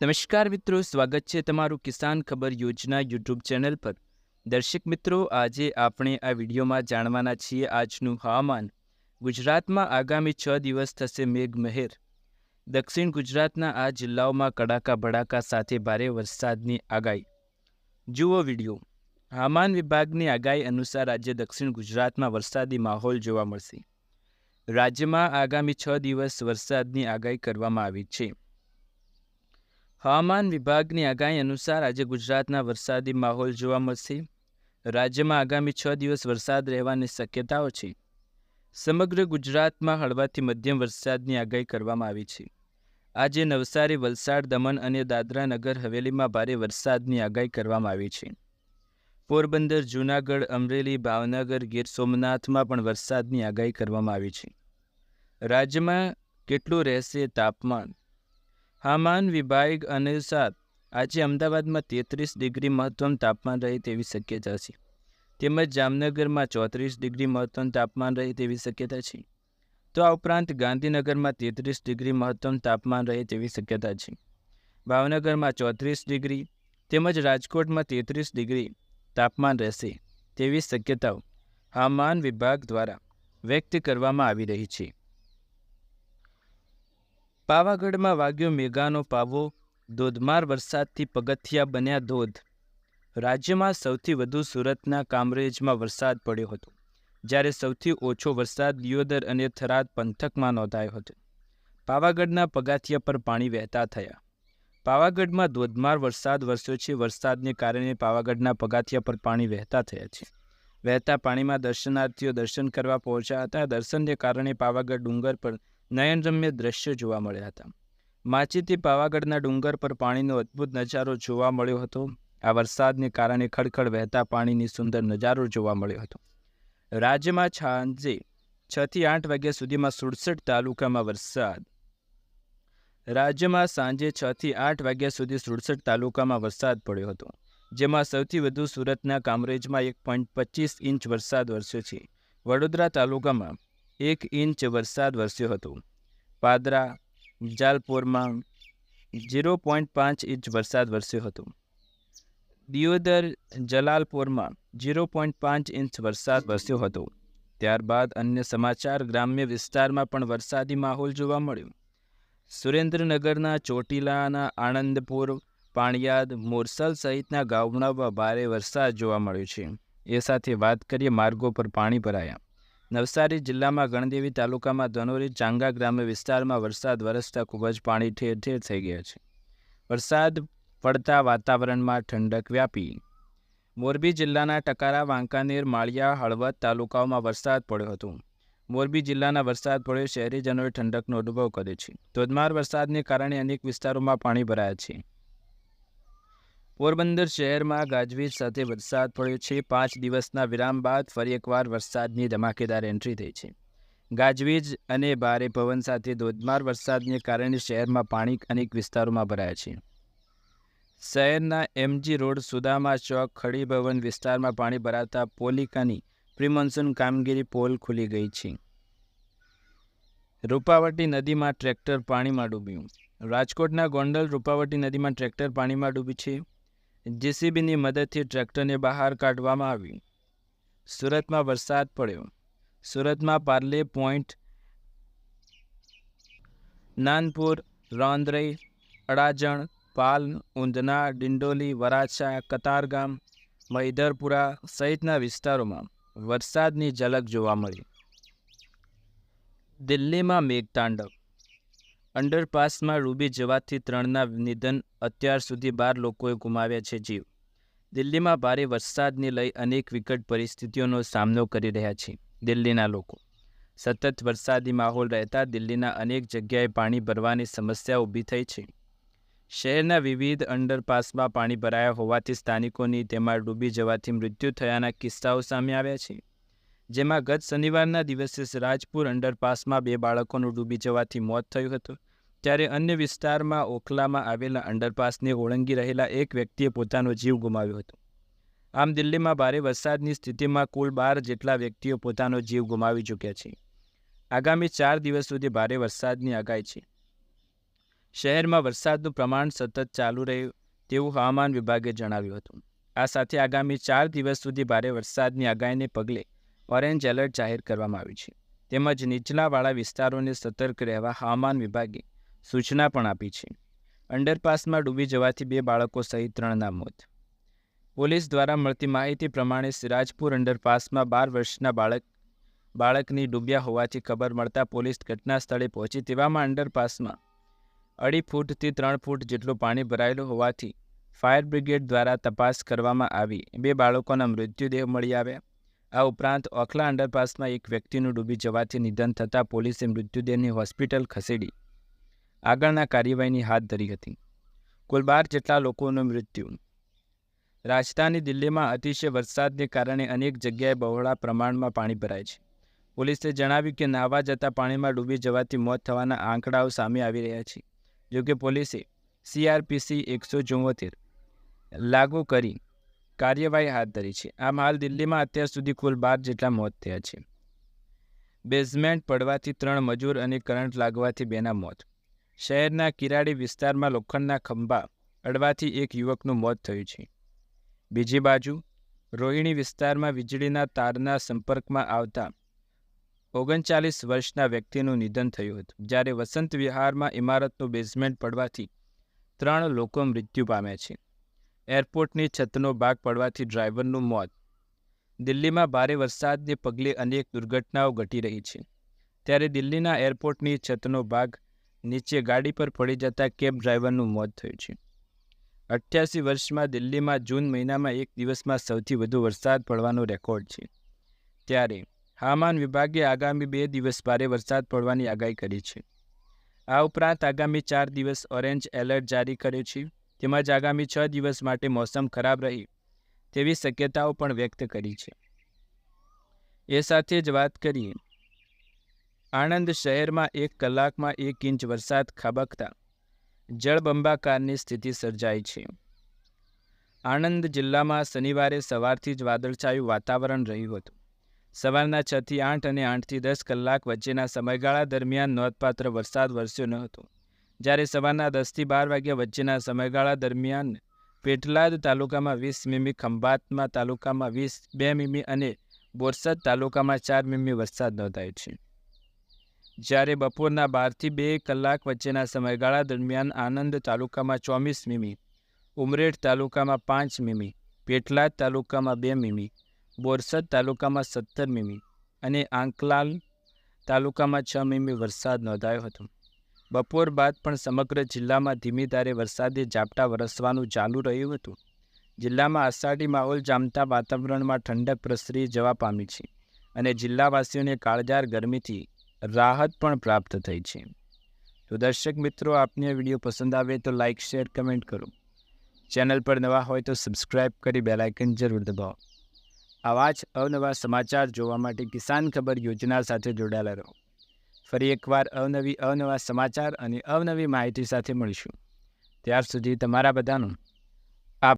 નમસ્કાર મિત્રો, સ્વાગત છે તમારું કિસાન ખબર યોજના યુટ્યુબ ચેનલ પર. દર્શક મિત્રો, આજે આપણે આ વિડીયોમાં જાણવાના છીએ આજનું હવામાન. ગુજરાતમાં આગામી છ દિવસ થશે મેઘ મહેર દક્ષિણ ગુજરાતના આ જિલ્લાઓમાં કડાકા ભડાકા સાથે ભારે વરસાદની આગાહી. જુઓ વીડિયો. હવામાન વિભાગની આગાહી અનુસાર આજે દક્ષિણ ગુજરાતમાં વરસાદી માહોલ જોવા મળશે. રાજ્યમાં આગામી છ દિવસ વરસાદની આગાહી કરવામાં આવી છે. હવામાન વિભાગની આગાહી અનુસાર આજે ગુજરાતના વરસાદી માહોલ જોવા મળશે. રાજ્યમાં આગામી છ દિવસ વરસાદ રહેવાની શક્યતાઓ છે. સમગ્ર ગુજરાતમાં હળવાથી મધ્યમ વરસાદની આગાહી કરવામાં આવી છે. આજે નવસારી, વલસાડ, દમણ અને દાદરા નગર હવેલીમાં ભારે વરસાદની આગાહી કરવામાં આવી છે. પોરબંદર, જૂનાગઢ, અમરેલી, ભાવનગર, ગીર સોમનાથમાં પણ વરસાદની આગાહી કરવામાં આવી છે. રાજ્યમાં કેટલું રહેશે તાપમાન? હવામાન વિભાગ અનુસાર આજે અમદાવાદમાં તેત્રીસ ડિગ્રી મહત્તમ તાપમાન રહે તેવી શક્યતા છે. તેમજ જામનગરમાં ચોત્રીસ ડિગ્રી મહત્તમ તાપમાન રહે તેવી શક્યતા છે. તો આ ઉપરાંત ગાંધીનગરમાં તેત્રીસ ડિગ્રી મહત્તમ તાપમાન રહે તેવી શક્યતા છે. ભાવનગરમાં ચોત્રીસ ડિગ્રી તેમજ રાજકોટમાં તેત્રીસ ડિગ્રી તાપમાન રહેશે તેવી શક્યતાઓ હવામાન વિભાગ દ્વારા વ્યક્ત કરવામાં આવી રહી છે. પાવાગઢમાં વાગ્યો મેઘાનો પાવો, ધોધમાર વરસાદથી પગથિયા બન્યા ધોધ. રાજ્યમાં સૌથી વધુ સુરતના કામરેજમાં વરસાદ પડ્યો હતો, જ્યારે સૌથી ઓછો વરસાદ દિયોદર અને થરાદ પંથકમાં નોંધાયો હતો. પાવાગઢના પગાથિયા પર પાણી વહેતા થયા. પાવાગઢમાં ધોધમાર વરસાદ વરસ્યો છે, વરસાદને કારણે પાવાગઢના પગાથિયા પર પાણી વહેતા થયા છે. વહેતા પાણીમાં દર્શનાર્થીઓ દર્શન કરવા પહોંચ્યા હતા. દર્શનને કારણે પાવાગઢ ડુંગર પર નયનરમ્ય દ્રશ્યો જોવા મળ્યા હતા. માચીથી પાવાગઢના ડુંગર પર પાણીનો અદ્ભુત નજારો જોવા મળ્યો હતો. આ વરસાદને કારણે ખડખડ વહેતા પાણીની સુંદર નજારો જોવા મળ્યો હતો. રાજ્યમાં સાંજે છ થી આઠ વાગ્યા સુધીમાં સુડસઠ તાલુકામાં વરસાદ. રાજ્યમાં સાંજે છ થી આઠ વાગ્યા સુધી સુડસઠ તાલુકામાં વરસાદ પડ્યો હતો. જેમાં સૌથી વધુ સુરતના કામરેજમાં એક પોઈન્ટ પચીસ ઇંચ વરસાદ વરસ્યો છે. વડોદરા તાલુકામાં એક ઇંચ વરસાદ વરસ્યો હતો. પાદરા, જાલપોરમાં ઝીરો પોઈન્ટ પાંચ ઇંચ વરસાદ વરસ્યો હતો. દિયોદર, જલાલપોરમાં ઝીરો પોઈન્ટ પાંચ ઇંચ વરસાદ વરસ્યો હતો. ત્યારબાદ અન્ય સમાચાર ગ્રામ્ય વિસ્તારમાં પણ વરસાદી માહોલ જોવા મળ્યો. સુરેન્દ્રનગરના ચોટીલાના આણંદપુર, પાણિયાદ, મોરસલ સહિતના ગામડાઓમાં ભારે વરસાદ જોવા મળ્યો છે. એ સાથે વાત કરીએ માર્ગો પર પાણી ભરાયા. નવસારી જિલ્લામાં ગણદેવી તાલુકામાં ધનોરી ચાંગા ગ્રામ્ય વિસ્તારમાં વરસાદ વરસતા ખૂબ જ પાણી ઠેર ઠેર થઈ ગયા છે. વરસાદ પડતા વાતાવરણમાં ઠંડક વ્યાપી. મોરબી જિલ્લાના ટકારા, વાંકાનેર, માળિયા, હળવદ તાલુકાઓમાં વરસાદ પડ્યો હતો. મોરબી જિલ્લાના વરસાદ પડ્યો, શહેરીજનોએ ઠંડકનો અનુભવ કર્યો છે. ધોધમાર વરસાદને કારણે અનેક વિસ્તારોમાં પાણી ભરાયા છે. પોરબંદર શહેરમાં ગાજવીજ સાથે વરસાદ પડ્યો છે. પાંચ દિવસના વિરામ બાદ ફરી એકવાર વરસાદની ધમાકેદાર એન્ટ્રી થઈ છે. ગાજવીજ અને ભારે પવન સાથે ધોધમાર વરસાદને કારણે શહેરમાં પાણી અનેક વિસ્તારોમાં ભરાયા છે. શહેરના એમજી રોડ, સુદામા ચોક, ખડી ભવન વિસ્તારમાં પાણી ભરાતા પોલિકાની પ્રિમોન્સૂન કામગીરી પોલ ખુલી ગઈ છે. રૂપાવટી નદીમાં ટ્રેક્ટર પાણીમાં ડૂબ્યું. રાજકોટના ગોંડલ રૂપાવટી નદીમાં ટ્રેક્ટર પાણીમાં ડૂબી છે. જેસીબીની મદદથી ટ્રેક્ટરને બહાર કાઢવામાં આવ્યું સુરતમાં વરસાદ પડ્યો. સુરતમાં પાર્લે પોઈન્ટ નાનપુર, રોંદ્રઈ, અડાજણ, પાલ ઊંધના ડિંડોલી, વરાછા, કતારગામ મૈદરપુરા સહિતના વિસ્તારોમાં વરસાદની ઝલક જોવા મળી. દિલ્હીમાં મેઘતાંડવ અંડરપાસમાં ડૂબી જવાથી ત્રણના નિધન અત્યાર સુધી બાર લોકોએ ગુમાવ્યા છે જીવ. દિલ્હીમાં ભારે વરસાદને લઈ અનેક વિકટ પરિસ્થિતિઓનો સામનો કરી રહ્યા છે દિલ્હીના લોકો. સતત વરસાદી માહોલ રહેતા દિલ્હીના અનેક જગ્યાએ પાણી ભરવાની સમસ્યા ઊભી થઈ છે. શહેરના વિવિધ અંડરપાસમાં પાણી ભરાયા હોવાથી સ્થાનિકોની તેમાં ડૂબી જવાથી મૃત્યુ થયાના કિસ્સાઓ સામે આવ્યા છે. જેમાં ગત શનિવારના દિવસે રાજપુર અંડરપાસમાં બે બાળકોનું ડૂબી જવાથી મોત થયું હતું. ત્યારે અન્ય વિસ્તારમાં ઓખલામાં આવેલા અંડરપાસને ઓળંગી રહેલા એક વ્યક્તિએ પોતાનો જીવ ગુમાવ્યો હતો. આમ દિલ્હીમાં ભારે વરસાદની સ્થિતિમાં કુલ બાર જેટલા વ્યક્તિઓ પોતાનો જીવ ગુમાવી ચૂક્યા છે. આગામી ચાર દિવસ સુધી ભારે વરસાદની આગાહી છે. શહેરમાં વરસાદનું પ્રમાણ સતત ચાલુ રહ્યું, તેવું હવામાન વિભાગે જણાવ્યું હતું. આ સાથે આગામી ચાર દિવસ સુધી ભારે વરસાદની આગાહીને પગલે ઓરેન્જ એલર્ટ જાહેર કરવામાં આવ્યું છે. તેમજ નીચલાવાળા વિસ્તારોને સતર્ક રહેવા હવામાન વિભાગે સૂચના પણ આપી છે. અંડરપાસમાં ડૂબી જવાથી બે બાળકો સહિત ત્રણના મોત. પોલીસ દ્વારા મળતી માહિતી પ્રમાણે સિરાજપુર અંડરપાસમાં બાર વર્ષના બાળક, બાળકની ડૂબ્યા હોવાથી ખબર મળતા પોલીસ ઘટના સ્થળે પહોંચી. તેવામાં અંડરપાસમાં અઢી ફૂટથી ત્રણ ફૂટ જેટલું પાણી ભરાયેલું હોવાથી ફાયર બ્રિગેડ દ્વારા તપાસ કરવામાં આવી. બે બાળકોના મૃત્યુદેહ મળી આવ્યા. આ ઉપરાંત ઓખલા અંડરપાસમાં એક વ્યક્તિનું ડૂબી જવાથી નિધન થતાં પોલીસે મૃત્યુદેહની હોસ્પિટલ ખસેડી. આગળના કાર્યવાહીની હાથ ધરી હતી. કુલ બાર જેટલા લોકોનું મૃત્યુ. રાજધાની દિલ્હીમાં અતિશય વરસાદને કારણે અનેક જગ્યાએ બહોળા પ્રમાણમાં પાણી ભરાય છે. પોલીસે જણાવ્યું કે નાહવા જતા પાણીમાં ડૂબી જવાથી મોત થવાના આંકડાઓ સામે આવી રહ્યા છે. જોકે પોલીસે સીઆરપીસી એકસો ચુમ્મોતેર લાગુ કરી કાર્યવાહી હાથ ધરી છે. આમ હાલ દિલ્હીમાં અત્યાર સુધી કુલ બાર જેટલા મોત થયા છે. બેઝમેન્ટ પડવાથી ત્રણ મજૂર અને કરંટ લાગવાથી બેના મોત. શહેરના કિરાડી વિસ્તારમાં લોખંડના ખંભા અડવાથી એક યુવકનું મોત થયું છે. બીજી બાજુ, રોહિણી વિસ્તારમાં વીજળીના તારના સંપર્કમાં આવતા ઓગણચાલીસ વર્ષના વ્યક્તિનું નિધન થયું હતું. જ્યારે વસંત વિહારમાં ઇમારતનું બેઝમેન્ટ પડવાથી ત્રણ લોકો મૃત્યુ પામ્યા છે. એરપોર્ટની છતનો ભાગ પડવાથી ડ્રાઈવરનું મોત. દિલ્હીમાં ભારે વરસાદને પગલે અનેક દુર્ઘટનાઓ ઘટી રહી છે. ત્યારે દિલ્હીના એરપોર્ટની છતનો ભાગ નીચે ગાડી પર પડી જતા કેબ ડ્રાઈવરનું મોત થયું છે. અઠ્યાસી વર્ષમાં દિલ્હીમાં જૂન મહિનામાં એક દિવસમાં સૌથી વધુ વરસાદ પડવાનો રેકોર્ડ છે. ત્યારે હવામાન વિભાગે આગામી બે દિવસ ભારે વરસાદ પડવાની આગાહી કરી છે. આ ઉપરાંત આગામી ચાર દિવસ ઓરેન્જ એલર્ટ જારી કર્યું છે. તેમજ આગામી છ દિવસ માટે મોસમ ખરાબ રહી તેવી શક્યતાઓ પણ વ્યક્ત કરી છે. એ સાથે જ વાત કરીએ. આણંદ શહેરમાં એક કલાકમાં એક ઇંચ વરસાદ ખાબકતા જળબંબાકારની સ્થિતિ સર્જાઈ છે. આણંદ જિલ્લામાં શનિવારે સવારથી જ વાદળછાયું વાતાવરણ રહ્યું હતું. સવારના છથી આઠ અને આઠથી દસ કલાક વચ્ચેના સમયગાળા દરમિયાન નોંધપાત્ર વરસાદ વરસ્યો ન હતો. જ્યારે સવારના દસથી બાર વાગ્યા વચ્ચેના સમયગાળા દરમિયાન પેટલાદ તાલુકામાં વીસ મીમી, ખંભાતમાં તાલુકામાં વીસ, બે મીમી અને બોરસદ તાલુકામાં ચાર મીમી વરસાદ નોંધાયો છે. જ્યારે બપોરના બારથી બે કલાક વચ્ચેના સમયગાળા દરમિયાન આનંદ તાલુકામાં ચોવીસ મીમી, ઉમરેઠ તાલુકામાં પાંચ મીમી પેટલાદ તાલુકામાં બે મીમી, બોરસદ તાલુકામાં સત્તર મીમી અને આંકલાલ તાલુકામાં છ મીમી વરસાદ નોંધાયો હતો. બપોર બાદ પણ સમગ્ર જિલ્લામાં ધીમી ધારે વરસાદે ઝાપટા વરસવાનું ચાલુ રહ્યું હતું. જિલ્લામાં અષાઢી માહોલ જામતા વાતાવરણમાં ઠંડક પ્રસરી જવા પામી છે અને જિલ્લાવાસીઓને કાળજાર ગરમીથી રાહત પણ પ્રાપ્ત થઈ છે. તો દર્શક મિત્રો, આપને વીડિયો પસંદ આવે તો લાઇક શેર, કમેન્ટ કરો. ચેનલ પર નવા હોય તો સબસ્ક્રાઇબ કરી બેલાઇકન જરૂર દબાવો. આવા જ અવનવા સમાચાર જોવા માટે કિસાન ખબર યોજના સાથે જોડાયેલા રહો. ફરી એકવાર અવનવી અવનવા સમાચાર અને અવનવી માહિતી સાથે મળીશું. ત્યાર સુધી તમારા બધાનું